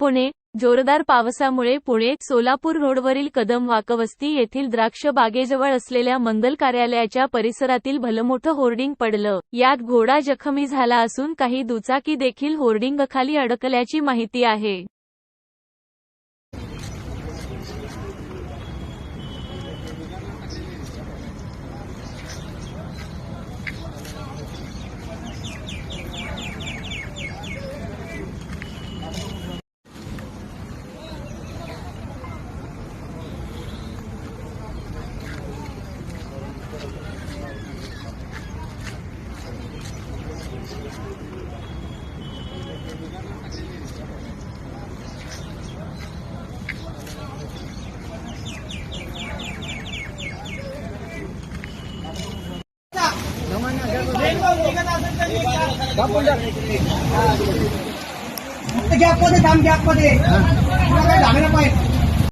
पुणे जोरदार पावसामुळे पुणे सोलापूर रोडवरील कदम वाकवस्ती येथील द्राक्ष बागेजवळ असलेल्या मंगल कार्यालयाच्या परिसरातील भलमोठं होर्डिंग पडलं. यात घोडा जखमी झाला असून काही दुचाकी देखील होर्डिंगखाली अडकल्याची माहिती आहे. গ্যাপ করে দাম গ্যাপ করে